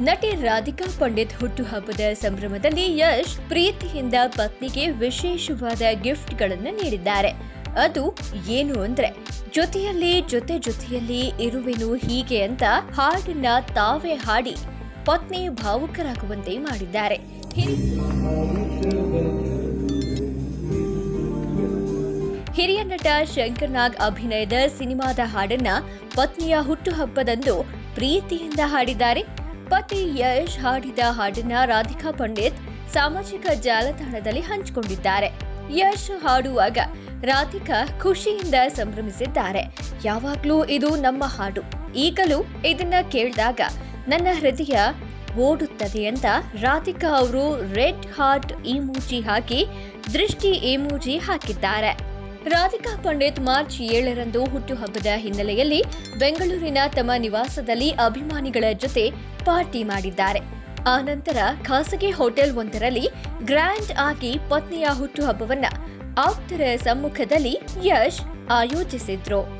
ನಟಿ ರಾಧಿಕಾ ಪಂಡಿತ್ ಹುಟ್ಟುಹಬ್ಬದ ಸಂಭ್ರಮದಲ್ಲಿ ಯಶ್ ಪ್ರೀತಿಯಿಂದ ಪತ್ನಿಗೆ ವಿಶೇಷವಾದ ಗಿಫ್ಟ್ಗಳನ್ನು ನೀಡಿದ್ದಾರೆ. ಅದು ಏನು ಅಂದ್ರೆ, ಜೊತೆಯಲ್ಲಿ, ಜೊತೆ ಜೊತೆಯಲ್ಲಿ ಇರುವೆನು ಹೀಗೆ ಅಂತ ಹಾಡನ್ನ ತಾವೇ ಹಾಡಿ ಪತ್ನಿ ಭಾವುಕರಾಗುವಂತೆ ಮಾಡಿದ್ದಾರೆ. ಹಿರಿ- ಹಿರಿಯ ನಟ ಶಂಕರ್ನಾಗ್ ಅಭಿನಯದ ಸಿನಿಮಾದ ಹಾಡನ್ನ ಪತ್ನಿಯ ಹುಟ್ಟುಹಬ್ಬದಂದು ಪ್ರೀತಿಯಿಂದ ಹಾಡಿದ್ದಾರೆ. ಪತಿ ಯಶ್ ಹಾಡಿದ ಹಾಡಿನ ರಾಧಿಕಾ ಪಂಡಿತ್ ಸಾಮಾಜಿಕ ಜಾಲತಾಣದಲ್ಲಿ ಹಂಚಿಕೊಂಡಿದ್ದಾರೆ. ಯಶ್ ಹಾಡುವಾಗ ರಾಧಿಕಾ ಖುಷಿಯಿಂದ ಸಂಭ್ರಮಿಸಿದ್ದಾರೆ. ಯಾವಾಗ್ಲೂ ಇದು ನಮ್ಮ ಹಾಡು. ಈಗಲೂ ಇದನ್ನ ಕೇಳಿದಾಗ ನನ್ನ ಹೃದಯ ಓಡುತ್ತದೆ ಅಂತ ರಾಧಿಕಾ ಅವರು ರೆಡ್ ಹಾರ್ಟ್ ಇಮೋಜಿ ಹಾಕಿ ದೃಷ್ಟಿ ಇಮೋಜಿ ಹಾಕಿದ್ದಾರೆ. ರಾಧಿಕಾ ಪಂಡಿತ್ ಮಾರ್ಚ್ ಏಳರಂದು ಹುಟ್ಟುಹಬ್ಬದ ಹಿನ್ನೆಲೆಯಲ್ಲಿ ಬೆಂಗಳೂರಿನ ತಮ್ಮ ನಿವಾಸದಲ್ಲಿ ಅಭಿಮಾನಿಗಳ ಜೊತೆ ಪಾರ್ಟಿ ಮಾಡಿದ್ದಾರೆ. ಆ ನಂತರ ಖಾಸಗಿ ಹೋಟೆಲ್ ಒಂದರಲ್ಲಿ ಗ್ರ್ಯಾಂಡ್ ಆಗಿ ಪತ್ನಿಯ ಹುಟ್ಟುಹಬ್ಬವನ್ನ ಆಪ್ತರ ಸಮ್ಮುಖದಲ್ಲಿ ಯಶ್ ಆಯೋಜಿಸಿದ್ರು.